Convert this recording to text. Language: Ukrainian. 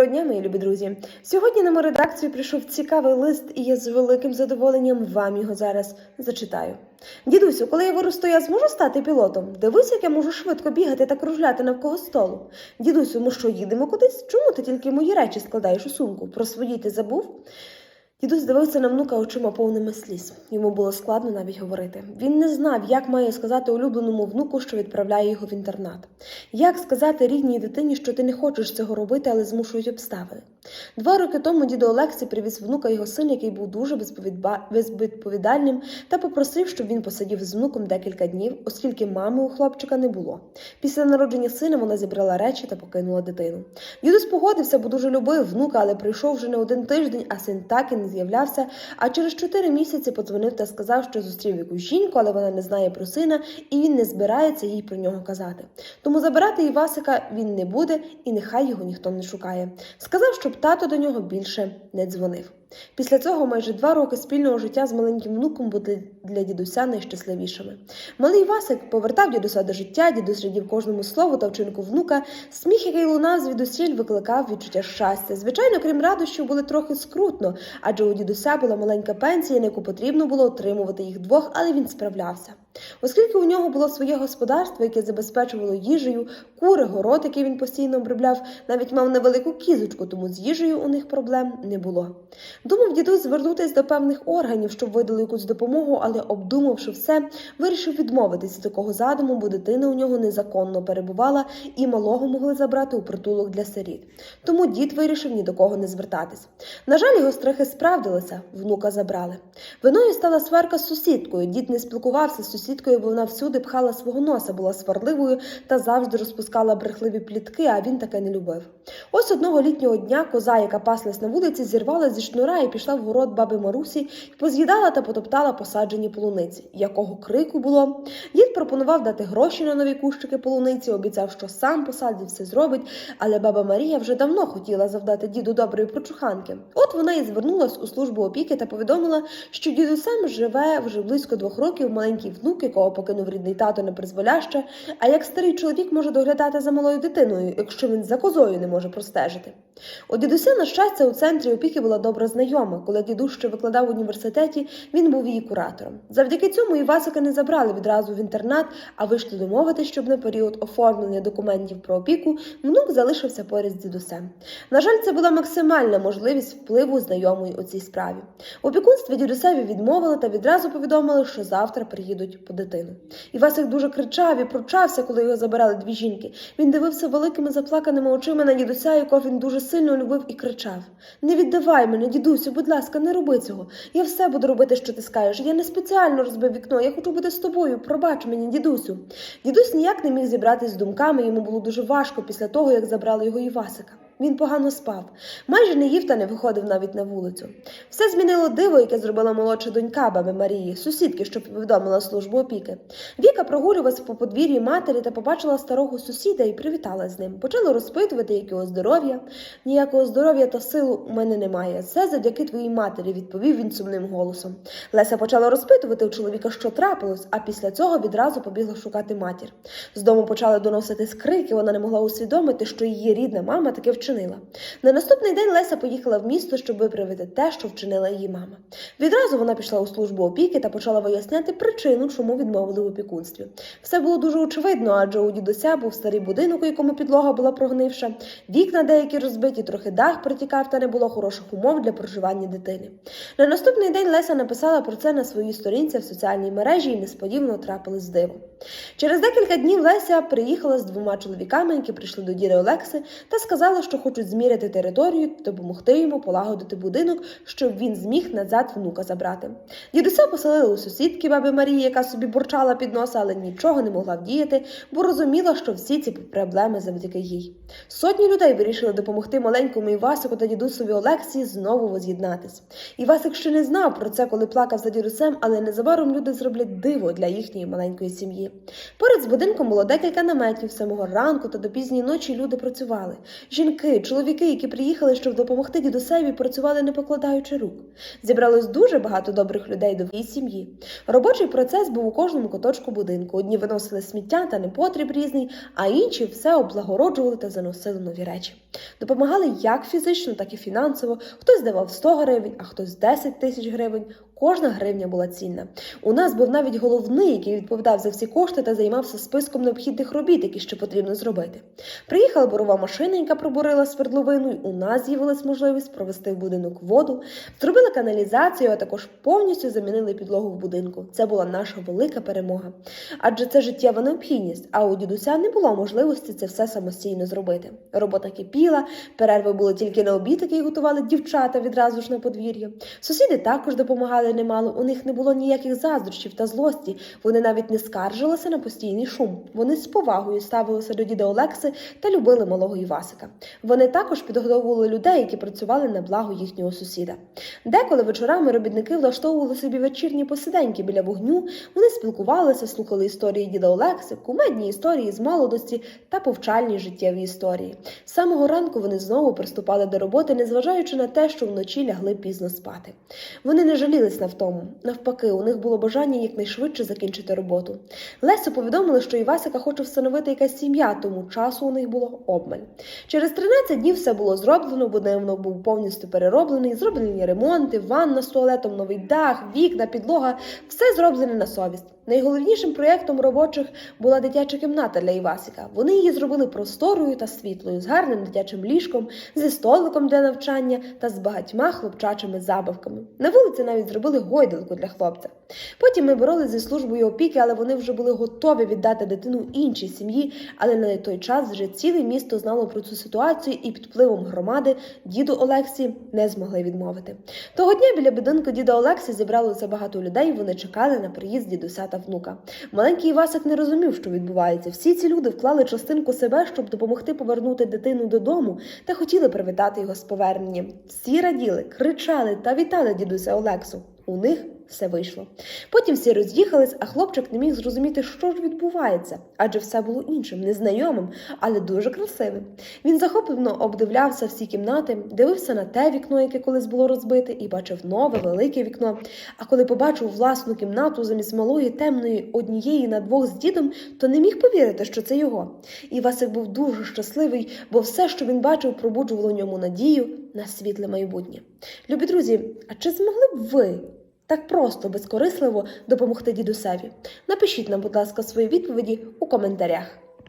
Доброго дня, мої любі друзі. Сьогодні на мою редакцію прийшов цікавий лист, і я з великим задоволенням вам його зараз зачитаю. Дідусю, коли я виросту, я зможу стати пілотом. Дивись, як я можу швидко бігати та кружляти навколо столу. Дідусю, ми що їдемо кудись? Чому ти тільки мої речі складаєш у сумку? Про свої ти забув? Дідусь дивився на внука очима повними сліз. Йому було складно навіть говорити. Він не знав, як має сказати улюбленому внуку, що відправляє його в інтернат. Як сказати рідній дитині, що ти не хочеш цього робити, але змушують обставини. Два роки тому дідо Олексій привіз внука його син, який був дуже безвідповідальним, та попросив, щоб він посидів з внуком декілька днів, оскільки мами у хлопчика не було. Після народження сина вона зібрала речі та покинула дитину. Дідусь погодився, бо дуже любив внука, але прийшов вже не один тиждень, а син так і не з'являвся. А через чотири місяці подзвонив та сказав, що зустрів якусь жінку, але вона не знає про сина, і він не збирається їй про нього казати. Тому забирати Івасика він не буде, і нехай його ніхто не шукає. Сказав, щоб тато до нього більше не дзвонив. Після цього майже два роки спільного життя з маленьким внуком були для дідуся найщасливішими. Малий Васик повертав дідуся до життя, дідусь радів кожному слову та вчинку внука. Сміх, який лунав звідусіль, викликав відчуття щастя. Звичайно, крім радощів, було трохи скрутно, адже у дідуся була маленька пенсія, на яку потрібно було отримувати їх двох, але він справлявся. Оскільки у нього було своє господарство, яке забезпечувало їжею, кури, город, який він постійно обробляв, навіть мав невелику кізочку, тому з їжею у них проблем не було. Думав дідусь звернутися до певних органів, щоб видали якусь допомогу, але обдумавши все, вирішив відмовитися від такого задуму, бо дитина у нього незаконно перебувала і малого могли забрати у притулок для сиріт. Тому дід вирішив ні до кого не звертатись. На жаль, його страхи справдилися, внука забрали. Виною стала сварка з сусідкою. Дід не спілкувався з сусідкою, бо вона всюди пхала свого носа, була сварливою та завжди розпускала брехливі плітки, а він таке не любив. Ось одного літнього дня коза, яка паслась на вулиці, зірвала зі шнура і пішла в город баби Марусі і поз'їдала та потоптала посаджені полуниці. Якого крику було? Дід пропонував дати гроші на нові кущики полуниці, обіцяв, що сам посадить, все зробить, але баба Марія вже давно хотіла завдати діду доброї прочуханки. От вона і звернулась у службу опіки та повідомила, що дідусем живе вже близько двох років маленький внук, якого покинув рідний тато на призволяще. А як старий чоловік може доглядати за малою дитиною, якщо він за козою не може простежити? У дідуся, на щастя, у центрі опіки була добра знайома. Коли дідусь ще викладав в університеті, він був її куратором. Завдяки цьому Івасика не забрали відразу в інтернат, а вийшли домовитись, щоб на період оформлення документів про опіку внук залишився поряд з дідусем. На жаль, це була максимальна можливість впливу знайомої у цій справі. В опікунстві дідусеві відмовили та відразу повідомили, що завтра приїдуть по дитину. Івасик дуже кричав і пручався, коли його забирали дві жінки. Він дивився великими заплаканими очима на дідуся, якого він дуже сильно любив і кричав: Не віддавай мене, дідусю, будь ласка, не роби цього. Я все буду робити, що ти скажеш. Я не спеціально розбив вікно, я хочу бути з тобою. Пробач мені, дідусю. Дідусь ніяк не міг зібратись з думками, йому було дуже важко після того, як забрали його Івасика. Він погано спав, майже не їв та не виходив навіть на вулицю. Все змінило диво, яке зробила молодша донька баби Марії, сусідки, що повідомила службу опіки. Віка прогулювалася по подвір'ї матері та побачила старого сусіда і привітала з ним. Почала розпитувати, як його здоров'я. Ніякого здоров'я та силу у мене немає. Це завдяки твоїй матері, відповів він сумним голосом. Леся почала розпитувати у чоловіка, що трапилось, а після цього відразу побігла шукати матір. З дому почали доносити скрики. Вона не могла усвідомити, що її рідна мама таке вчинила. На наступний день Леся поїхала в місто, щоб виправити те, що вчинила її мама. Відразу вона пішла у службу опіки та почала виясняти причину, чому відмовили в опікунстві. Все було дуже очевидно, адже у дідуся був старий будинок, у якому підлога була прогнивша, вікна деякі розбиті, трохи дах протікав та не було хороших умов для проживання дитини. На наступний день Леся написала про це на своїй сторінці в соціальній мережі і несподівано трапилось диво. Через декілька днів Леся приїхала з двома чоловіками, які прийшли до діди Олекси, та сказала, що хочуть зміряти територію та допомогти йому полагодити будинок, щоб він зміг назад внука забрати. Дідуся поселили у сусідки баби Марії, яка собі бурчала під носа, але нічого не могла вдіяти, бо розуміла, що всі ці проблеми завдяки їй. Сотні людей вирішили допомогти маленькому Івасику та дідусові Олексії знову воз'єднатись. Івасик ще не знав про це, коли плакав за дідусем, але незабаром люди зроблять диво для їхньої маленької сім'ї. Поряд з будинком було декілька наметів самого ранку та до пізньої ночі люди працювали. Жінки, жінки, чоловіки, які приїхали, щоб допомогти дідусеві, працювали не покладаючи рук. Зібралось дуже багато добрих людей до її сім'ї. Робочий процес був у кожному куточку будинку. Одні виносили сміття та непотріб різний, а інші все облагороджували та заносили нові речі. Допомагали як фізично, так і фінансово. Хтось давав 100 гривень, а хтось 10 тисяч гривень. Кожна гривня була цінна. У нас був навіть головний, який відповідав за всі кошти та займався списком необхідних робіт, які ще потрібно зробити. Приїхала борова машина, яка пробурила свердловину. і У нас з'явилась можливість провести в будинок воду, зробили каналізацію, а також повністю замінили підлогу в будинку. Це була наша велика перемога. Адже це життєва необхідність, а у дідуся не було можливості це все самостійно зробити. Робота кипіла, перерви були тільки на обід, який готували дівчата відразу ж на подвір'я. Сусіди також допомагали немало. У них не було ніяких заздрощів та злості. Вони навіть не скаржилися на постійний шум. Вони з повагою ставилися до діда Олекси та любили малого Івасика. Вони також підгодовували людей, які працювали на благо їхнього сусіда. Деколи вечорами робітники влаштовували собі вечірні посиденьки біля вогню. Вони спілкувалися, слухали історії діда Олекси, кумедні історії з молодості та повчальні життєві історії. З самого ранку вони знову приступали до роботи, незважаючи на те, що вночі лягли пізно спати. Вони не жалілись на втому. Навпаки, у них було бажання якнайшвидше закінчити роботу. Лесю повідомили, що Івасика хоче встановити якась сім'я, тому часу у них було обмаль. Через 13 днів все було зроблено, будинок був повністю перероблений, зроблені ремонти, ванна з туалетом, новий дах, вікна, підлога все зроблене на совість. Найголовнішим проєктом робочих була дитяча кімната для Івасика. Вони її зробили просторою та світлою, з гарним дитячим ліжком, зі столиком для навчання та з багатьма хлопчачими забавками. На вулиці навіть зробили гойдалку для хлопця. Потім ми боролися зі службою опіки, але вони вже були готові віддати дитину іншій сім'ї. Але на той час вже ціле місто знало про цю ситуацію, і під впливом громади діду Олексі не змогли відмовити. Того дня біля будинку діда Олексі зібралося багато людей. Вони чекали на приїзд дідуся та внука. Маленький Івасик не розумів, що відбувається. Всі ці люди вклали частинку себе, щоб допомогти повернути дитину додому, та хотіли привітати його з поверненням. Всі раділи, кричали та вітали дідуся Олексу. У них все вийшло. Потім всі роз'їхались, а хлопчик не міг зрозуміти, що ж відбувається, адже все було іншим, незнайомим, але дуже красивим. Він захоплено обдивлявся всі кімнати, дивився на те вікно, яке колись було розбите, і бачив нове, велике вікно. А коли побачив власну кімнату замість малої темної однієї на двох з дідом, то не міг повірити, що це його. І Васик був дуже щасливий, бо все, що він бачив, пробуджувало ньому надію на світле майбутнє. Любі друзі, а чи змогли б ви? Так просто, безкорисливо допомогти дідусеві. Напишіть нам, будь ласка, свої відповіді у коментарях.